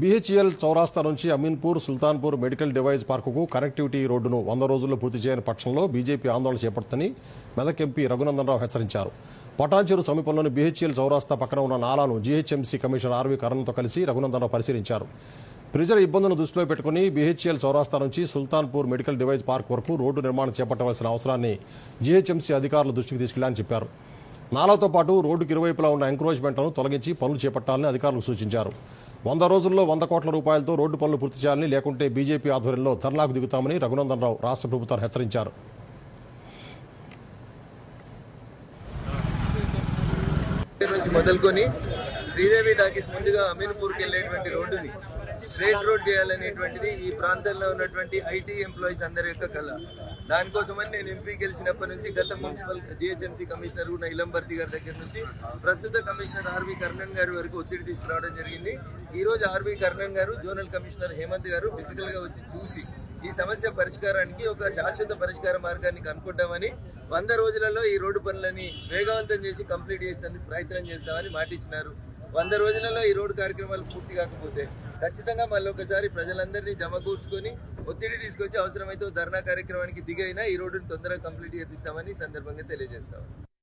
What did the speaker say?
BHL చౌరాస్తా నుంచి Ameenpur Sultanpur medical device పార్కుకు కనెక్టివిటీ రోడ్డును వంద రోజుల్లో పూర్తి చేయని పక్షంలో బీజేపీ ఆందోళన చేపడుతుందని మెదక్ ఎంపీ రఘునందన్ రావు హెచ్చరించారు. పటాన్చెరు సమీపంలోని బీహెచ్ఎల్ చౌరాస్తా పక్కన ఉన్న నాలాను జీహెచ్ఎంసీ కమిషనర్ ఆర్వీ కరణ్తో కలిసి రఘునందన్ రావు పరిశీలించారు. ప్రజల ఇబ్బందులను దృష్టిలో పెట్టుకుని బీహెచ్ఎల్ చౌరాస్తా నుంచి సుల్తాన్పూర్ మెడికల్ డివైజ్ పార్క్ వరకు రోడ్డు నిర్మాణం చేపట్టవలసిన అవసరాన్ని జీహెచ్ఎంసీ అధికారుల దృష్టికి తీసుకెళ్ళాలని చెప్పారు. నాలాతో పాటు రోడ్డుకు ఇరువైపులా ఉన్న ఎంక్రోచ్మెంట్లను తొలగించి పనులు చేపట్టాలని అధికారులకు సూచించారు. వంద రోజుల్లో వంద కోట్ల రూపాయలతో రోడ్డు పనులు పూర్తి చేయాలని లేకుంటే బీజేపీ ఆధ్వర్యంలో ధర్నాకు దిగుతామని రఘునందన్ రావు రాష్ట్ర ప్రభుత్వాన్ని హెచ్చరించారు. నుంచి మొదలుకొని శ్రీదేవి టాకీస్ ముందుగా అమీన్పూర్కి వెళ్ళేటువంటి రోడ్డుని స్ట్రేట్ రోడ్ చేయాలనేటువంటిది ఈ ప్రాంతంలో ఉన్నటువంటి ఐటీ ఎంప్లాయీస్ అందరి యొక్క కళ. దానికోసమని నేను ఎంపీ గెలిచినప్పటి నుంచి గత మున్సిపల్ జిహెచ్ఎంసీ కమిషనర్ ఉన్న ఇలంబర్తి గారి దగ్గర నుంచి ప్రస్తుత కమిషనర్ ఆర్వి కర్ణన్ గారి వరకు ఒత్తిడి తీసుకురావడం జరిగింది. ఈ రోజు ఆర్వి కర్ణన్ గారు జోనల్ కమిషనర్ హేమంత్ గారు ఫిజికల్గా వచ్చి చూసి ఈ సమస్య పరిష్కారానికి ఒక శాశ్వత పరిష్కార మార్గాన్ని కనుక్కుంటామని వంద రోజులలో ఈ రోడ్డు పనులని వేగవంతం చేసి కంప్లీట్ చేసేందుకు ప్రయత్నం చేస్తామని మాటిచ్చినారు. వంద రోజులలో ఈ రోడ్డు కార్యక్రమాలు పూర్తి కాకపోతే ఖచ్చితంగా మళ్ళీ ఒకసారి ప్రజలందరినీ జమకూర్చుకొని ఒత్తిడి తీసుకొచ్చి అవసరమైతే ధర్నా కార్యక్రమానికి దిగైనా ఈ రోడ్డును తొందరగా కంప్లీట్ చేపిస్తామని సందర్భంగా తెలియజేస్తాం.